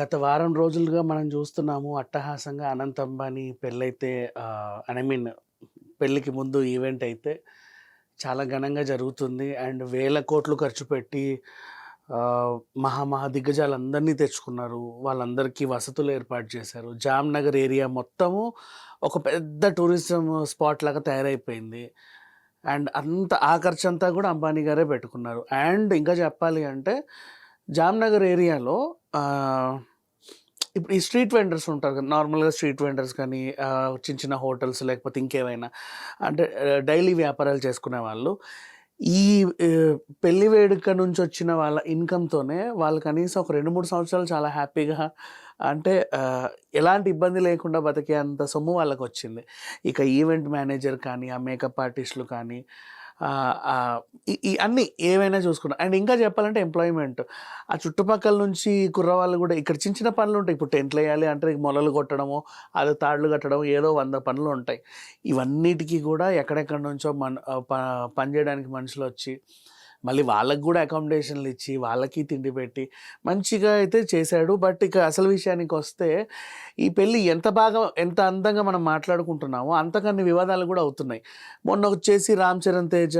గత వారం రోజులుగా మనం చూస్తున్నాము అట్టహాసంగా అనంత్ అంబానీ పెళ్ళైతే ఐ మీన్ పెళ్ళికి ముందు ఈవెంట్ అయితే చాలా ఘనంగా జరుగుతుంది. అండ్ వేల కోట్లు ఖర్చు పెట్టి మహామహా మహా మహా దిగ్గజాలందరినీ తెచ్చుకున్నారు. వాళ్ళందరికీ వసతులు ఏర్పాటు చేశారు. జామ్నగర్ ఏరియా మొత్తము ఒక పెద్ద టూరిజం స్పాట్ లాగా తయారైపోయింది. అండ్ అంత ఆ ఖర్చు అంతా కూడా అంబానీ గారే పెట్టుకున్నారు. అండ్ ఇంకా చెప్పాలి అంటే జామ్నగర్ ఏరియాలో ఇప్పుడు ఈ స్ట్రీట్ వెండర్స్ ఉంటారు కదా నార్మల్గా స్ట్రీట్ వెండర్స్ కానీ చిన్న చిన్న హోటల్స్ లేకపోతే ఇంకేమైనా అంటే డైలీ వ్యాపారాలు చేసుకునే వాళ్ళు ఈ పెళ్ళి వేడుక నుంచి వచ్చిన వాళ్ళ ఇన్కమ్తోనే వాళ్ళు కనీసం ఒక రెండు మూడు సంవత్సరాలు చాలా హ్యాపీగా అంటే ఎలాంటి ఇబ్బంది లేకుండా బతికే అంత సొమ్ము వాళ్ళకి వచ్చింది ఇక ఈవెంట్ మేనేజర్ కానీ ఆ మేకప్ ఆర్టిస్టులు కానీ ఈ- అన్నీ ఏవైనా చూసుకున్నాం అండ్ ఇంకా చెప్పాలంటే ఎంప్లాయ్మెంట్ ఆ చుట్టుపక్కల నుంచి కుర్రవాళ్ళు కూడా ఇక్కడ చిన్న చిన్న పనులు ఉంటాయి. ఇప్పుడు టెంట్లు వేయాలి అంటే మొలలు కొట్టడము అది తాళ్ళు కట్టడం ఏదో వంద పనులు ఉంటాయి. ఇవన్నిటికీ కూడా ఎక్కడెక్కడి నుంచో మన పనిచేయడానికి మనుషులు వచ్చి మళ్ళీ వాళ్ళకి కూడా అకామిడేషన్లు ఇచ్చి వాళ్ళకి తిండి పెట్టి మంచిగా అయితే చేశాడు. బట్ ఇక అసలు విషయానికి వస్తే ఈ పెళ్ళి ఎంత బాగా ఎంత అందంగా మనం మాట్లాడుకుంటున్నామో అంతకన్నీ వివాదాలు కూడా అవుతున్నాయి. మొన్న వచ్చేసి రామ్ చరణ్ తేజ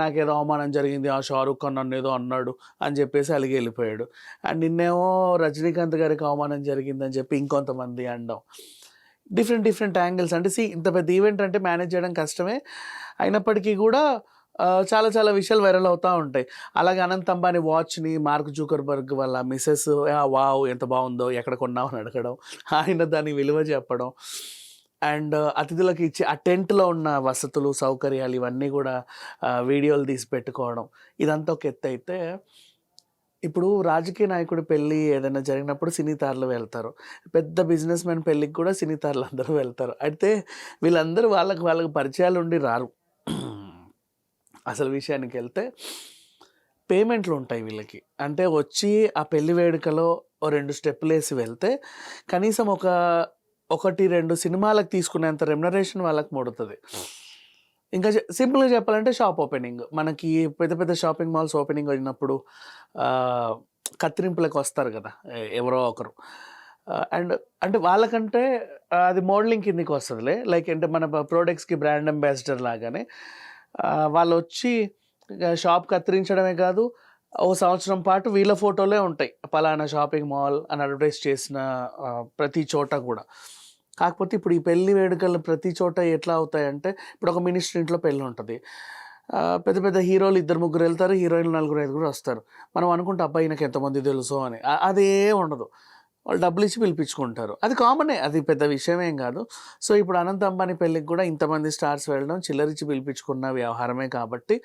నాకేదో అవమానం జరిగింది ఆ షారుఖ్ ఖాన్ నన్ను ఏదో అన్నాడు అని చెప్పేసి అలిగి వెళ్ళిపోయాడు. అండ్ నిన్నేమో రజనీకాంత్ గారికి అవమానం జరిగిందని చెప్పి ఇంకొంతమంది అనడం డిఫరెంట్ డిఫరెంట్ యాంగిల్స్. అంటే సి ఇంత పెద్ద ఈవెంట్ అంటే మేనేజ్ చేయడం కష్టమే. అయినప్పటికీ కూడా చాలా చాలా విషయాలు వైరల్ అవుతూ ఉంటాయి. అలాగే అనంత్ అంబానీ వాచ్ని మార్క్ జూకర్బర్గ్ వాళ్ళ మిసెస్ వావ్ ఎంత బాగుందో ఎక్కడ కొన్నావు? అని అడగడం ఆయన దాని విలువ చెప్పడం. అండ్ అతిథులకు ఇచ్చే ఆ టెంట్లో ఉన్న వసతులు సౌకర్యాలు ఇవన్నీ కూడా వీడియోలు తీసి పెట్టుకోవడం ఇదంతా ఒక ఎత్తు అయితే ఇప్పుడు రాజకీయ నాయకుడి పెళ్ళి ఏదైనా జరిగినప్పుడు సినీతారులు వెళ్తారు. పెద్ద బిజినెస్ మ్యాన్ పెళ్ళికి కూడా సినీతారులు అందరూ వెళ్తారు. అయితే వీళ్ళందరూ వాళ్ళకి వాళ్ళకి పరిచయాలు ఉండి రారు. అసలు విషయానికి వెళ్తే పేమెంట్లు ఉంటాయి వీళ్ళకి. అంటే వచ్చి ఆ పెళ్ళి వేడుకలో ఓ రెండు స్టెప్పులు వేసి వెళ్తే కనీసం ఒక ఒకటి రెండు సినిమాలకు తీసుకునేంత రెమ్యునరేషన్ వాళ్ళకి ముడుతుంది. ఇంకా సింపుల్గా చెప్పాలంటే షాప్ ఓపెనింగ్. మనకి పెద్ద పెద్ద షాపింగ్ మాల్స్ ఓపెనింగ్ అయినప్పుడు కత్తిరింపులకు వస్తారు కదా ఎవరో ఒకరు. అండ్ అంటే వాళ్ళకంటే అది మోడలింగ్ కిందకి వస్తుందిలే. లైక్ అంటే మన ప్రోడక్ట్స్కి బ్రాండ్ అంబాసిడర్ లాగానే వాళ్ళు వచ్చి షాప్ కత్తిరించడమే కాదు ఓ సంవత్సరం పాటు వీళ్ళ ఫోటోలే ఉంటాయి. పలానా షాపింగ్ మాల్ అని అడ్వర్టైజ్ చేసిన ప్రతి చోట కూడా. కాకపోతే ఇప్పుడు ఈ పెళ్ళి వేడుకలు ప్రతి చోట ఎట్లా అవుతాయంటే ఇప్పుడు ఒక మినిస్టర్ ఇంట్లో పెళ్ళి ఉంటుంది. పెద్ద పెద్ద హీరోలు ఇద్దరు ముగ్గురు వెళ్తారు హీరోయిన్లు నలుగురు ఐదుగురు వస్తారు. మనం అనుకుంటే అబ్బాయి నాకు ఎంతమంది తెలుసు అని. అదే ఉండదు. వాళ్ళు డబ్బులు ఇచ్చి పిలిపించుకుంటారు. అది కామనే అది పెద్ద విషయమేం కాదు. సో ఇప్పుడు అనంత అంబానీ పెళ్ళికి కూడా ఇంతమంది స్టార్స్ వెళ్ళడం చిల్లరిచ్చి పిలిపించుకున్న వ్యవహారమే కాబట్టి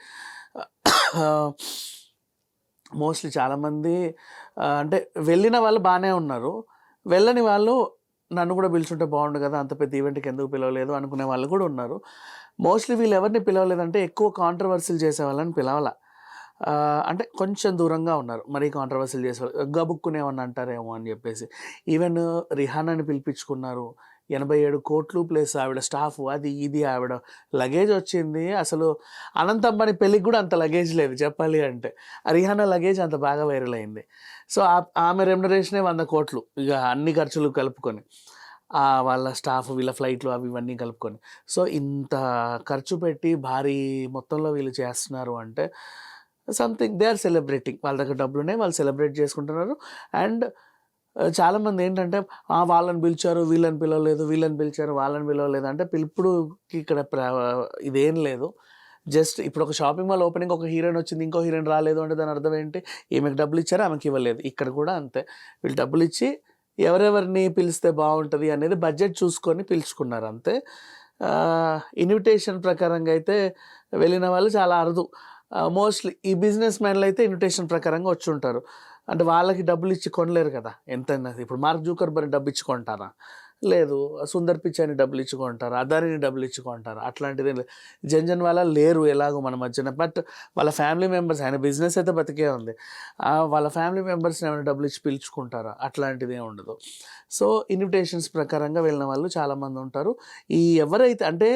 మోస్ట్లీ చాలామంది అంటే వెళ్ళిన వాళ్ళు బాగానే ఉన్నారు. వెళ్ళని వాళ్ళు నన్ను కూడా పిలుచుంటే బాగుండు కదా అంత పెద్ద ఈవెంట్కి ఎందుకు పిలవలేదు అనుకునే వాళ్ళు కూడా ఉన్నారు. మోస్ట్లీ వీళ్ళు ఎవరిని పిలవలేదంటే ఎక్కువ కాంట్రవర్సీలు చేసే వాళ్ళని పిలవాల. అంటే కొంచెం దూరంగా ఉన్నారు. మరీ కాంట్రవర్సీలు చేసేవాళ్ళు వాళ్ళు అంటారేమో అని చెప్పేసి. ఈవెన్ రిహానాని పిలిపించుకున్నారు. ఎనభై ఏడు కోట్లు ప్లస్ ఆవిడ స్టాఫ్ అది ఇది ఆవిడ లగేజ్ వచ్చింది. అసలు అనంతమ్మని పెళ్ళికి కూడా అంత లగేజ్ లేదు చెప్పాలి అంటే. ఆ రిహానా లగేజ్ అంత బాగా వైరల్ అయింది. సో ఆ- ఆమె రెమ్యునరేషనే వంద కోట్లు. ఇక అన్ని ఖర్చులు కలుపుకొని. వాళ్ళ స్టాఫ్ వీళ్ళ ఫ్లైట్లు అవి ఇవన్నీ కలుపుకొని. సో ఇంత ఖర్చు పెట్టి భారీ మొత్తంలో వీళ్ళు చేస్తున్నారు అంటే సంథింగ్ దే ఆర్ సెలబ్రేటింగ్ వాళ్ళ దగ్గర డబ్బులు ఉన్నాయి వాళ్ళు సెలబ్రేట్ చేసుకుంటున్నారు. అండ్ uh, చాలామంది ఏంటంటే "ఆ, వాళ్ళని పిలిచారు వీళ్ళని పిలవలేదు వీళ్ళని పిలిచారు వాళ్ళని పిలవలేదు. అంటే పిలుపుడుకి ఇక్కడ ఇదేం లేదు. జస్ట్ ఇప్పుడు ఒక షాపింగ్ మాల్ ఓపెనింగ్ ఒక హీరోయిన్ వచ్చింది ఇంకో హీరోయిన్ రాలేదు అంటే దాని అర్థం ఏంటి? ఈమెకు డబ్బులు ఇచ్చారు ఆమెకి ఇవ్వలేదు. ఇక్కడ కూడా అంతే. వీళ్ళు డబ్బులు ఇచ్చి ఎవరెవరిని పిలిస్తే బాగుంటుంది అనేది బడ్జెట్ చూసుకొని పిలుచుకున్నారు అంతే. ఇన్విటేషన్ ప్రకారంగా అయితే వెళ్ళిన వాళ్ళు చాలా అరుదు. మోస్ట్లీ ఈ బిజినెస్ మ్యాన్లు అయితే ఇన్విటేషన్ ప్రకారంగా వచ్చి ఉంటారు. అంటే వాళ్ళకి డబ్బులు ఇచ్చి కొనలేరు కదా. ఎంతైనా ఇప్పుడు మార్క్ జూకర్ బరి డబ్బు ఇచ్చి కొంటారా? లేదు. సుందర్ పిచ్చాని డబ్బులు ఇచ్చుకుంటారు కొంటారా? అదానిని డబ్బులు ఇచ్చుకుంటారు అట్లాంటిది జంజన్ వాళ్ళ లేరు ఎలాగో మన మధ్యన. బట్ వాళ్ళ ఫ్యామిలీ మెంబర్స్ ఆయన బిజినెస్ అయితే బతికే ఉంది. వాళ్ళ ఫ్యామిలీ మెంబర్స్ని ఏమైనా డబ్బులు ఇచ్చి పిలుచుకుంటారా? అట్లాంటిది ఉండదు. సో ఇన్విటేషన్స్ ప్రకారంగా వెళ్ళిన వాళ్ళు చాలామంది ఉంటారు. ఈ ఎవరైతే అంటే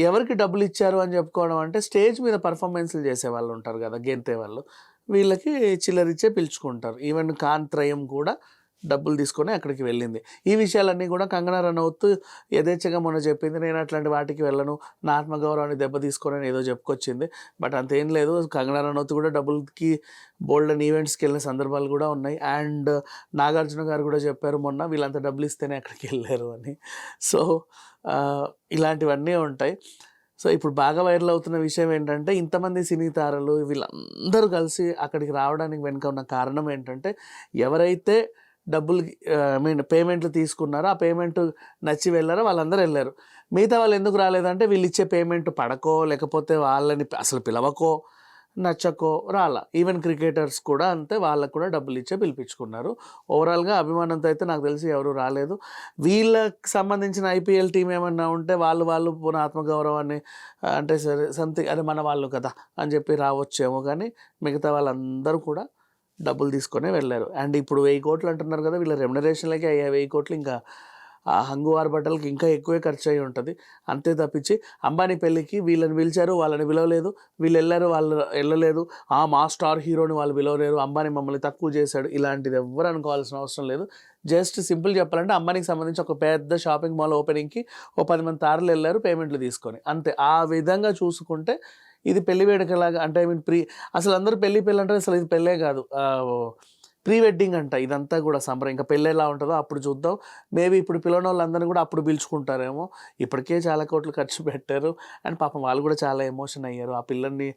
ఎవరికి డబ్బులు ఇచ్చారు అని చెప్పుకోవడం అంటే స్టేజ్ మీద పర్ఫార్మెన్స్లు చేసే వాళ్ళు ఉంటారు కదా గెంతే వాళ్ళు వీళ్ళకి చిల్లరిచ్చే పిలుచుకుంటారు. ఈవెన్ కాంత్రయం కూడా డబ్బులు తీసుకొని అక్కడికి వెళ్ళింది. ఈ విషయాలన్నీ కూడా కంగనా రనౌత్ యథేచ్ఛగా మొన్న చెప్పింది. నేను అట్లాంటి వాటికి వెళ్ళను. నా ఆత్మగౌరవాన్ని దెబ్బ తీసుకోనని ఏదో చెప్పుకొచ్చింది. బట్ అంతేం లేదు. కంగనా రనౌత్ కూడా డబ్బులకి బోల్డ్ అండ్ ఈవెంట్స్కి వెళ్ళిన సందర్భాలు కూడా ఉన్నాయి. అండ్ నాగార్జున గారు కూడా చెప్పారు మొన్న వీళ్ళంత డబ్బులు ఇస్తేనే అక్కడికి వెళ్ళారు అని. సో ఇలాంటివన్నీ ఉంటాయి. సో ఇప్పుడు బాగా వైరల్ అవుతున్న విషయం ఏంటంటే ఇంతమంది సినీ తారలు వీళ్ళందరూ కలిసి అక్కడికి రావడానికి వెనుక ఉన్న కారణం ఏంటంటే ఎవరైతే డబ్బులు ఐ మీన్ పేమెంట్లు తీసుకున్నారు ఆ పేమెంట్ నచ్చి వెళ్ళారో వాళ్ళందరూ వెళ్ళారు. మిగతా వాళ్ళు ఎందుకు రాలేదంటే వీళ్ళు ఇచ్చే పేమెంట్ పడకో లేకపోతే వాళ్ళని అసలు పిలవకో నచ్చకో రాలా. ఈవెన్ క్రికెటర్స్ కూడా అంతే వాళ్ళకు కూడా డబ్బులు ఇచ్చే పిలిపించుకున్నారు. ఓవరాల్గా అభిమానంతో అయితే నాకు తెలిసి ఎవరు రాలేదు. వీళ్ళకి సంబంధించిన ఐపీఎల్ టీం ఏమన్నా ఉంటే వాళ్ళు వాళ్ళు పూర్ణ ఆత్మగౌరవాన్ని అంటే సరే సంథింగ్ అదే మన వాళ్ళు కదా అని చెప్పి రావచ్చేమో కానీ మిగతా వాళ్ళందరూ కూడా డబ్బులు తీసుకొని వెళ్ళారు. అండ్ ఇప్పుడు వెయ్యి కోట్లు అంటున్నారు కదా వీళ్ళ రెమ్యునరేషన్లకి అయ్యే వెయ్యి కోట్లు ఇంకా ఆ హంగువార్ బట్టలకి ఇంకా ఎక్కువే ఖర్చు అయి ఉంటుంది. అంతే తప్పించి అంబానీ పెళ్ళికి వీళ్ళని పిలిచారు వాళ్ళని పిలవలేదు వీళ్ళు వెళ్ళారు వాళ్ళు వెళ్ళలేదు ఆ మా స్టార్ హీరోని వాళ్ళు పిలవలేరు అంబానీ మమ్మల్ని తక్కువ చేశాడు ఇలాంటిది ఎవ్వరు అనుకోవాల్సిన అవసరం లేదు. జస్ట్ సింపుల్ చెప్పాలంటే అంబానీకి సంబంధించి ఒక పెద్ద షాపింగ్ మాల్ ఓపెనింగ్కి ఓ పది మంది తారలు వెళ్ళారు పేమెంట్లు తీసుకొని. అంతే. ఆ విధంగా చూసుకుంటే ఇది పెళ్ళి వేడుకలాగా అంటే ఐ మీన్ ప్రీ అసలు అందరూ పెళ్ళి పెళ్ళి అంటారు అసలు ఇది పెళ్ళే కాదు. ప్రీ వెడ్డింగ్ అంట ఇదంతా కూడా సంబరం. ఇంకా పెళ్ళి ఎలా ఉంటుందో అప్పుడు చూద్దాం. మేబీ ఇప్పుడు పిల్లల వాళ్ళందరినీ కూడా అప్పుడు పిలుచుకుంటారేమో. ఇప్పటికే చాలా కోట్లు ఖర్చు పెట్టారు. అండ్ పాపం వాళ్ళు కూడా చాలా ఎమోషన్ అయ్యారు. ఆ పిల్లల్ని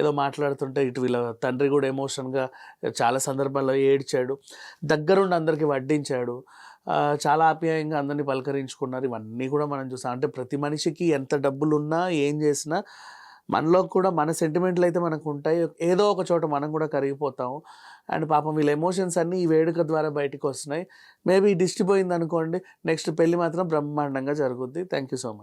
ఏదో మాట్లాడుతుంటే ఇటు వీళ్ళ తండ్రి కూడా ఎమోషన్గా చాలా సందర్భాల్లో ఏడ్చాడు. దగ్గరుండి అందరికీ వడ్డించాడు. చాలా ఆప్యాయంగా అందరినీ పలకరించుకున్నారు. ఇవన్నీ కూడా మనం చూసాం. అంటే ప్రతి మనిషికి ఎంత డబ్బులు ఉన్నా ఏం చేసినా మనలో కూడా మన సెంటిమెంట్లు అయితే మనకు ఉంటాయి. ఏదో ఒక చోట మనం కూడా కరిగిపోతాము. అండ్ పాపం వీళ్ళ ఎమోషన్స్ అన్నీ ఈ వేడుక ద్వారా బయటకు వస్తున్నాయి. మేబీ డిస్టిపోయింది అనుకోండి నెక్స్ట్ పెళ్ళి మాత్రం బ్రహ్మాండంగా జరుగుద్ది. Thank you so much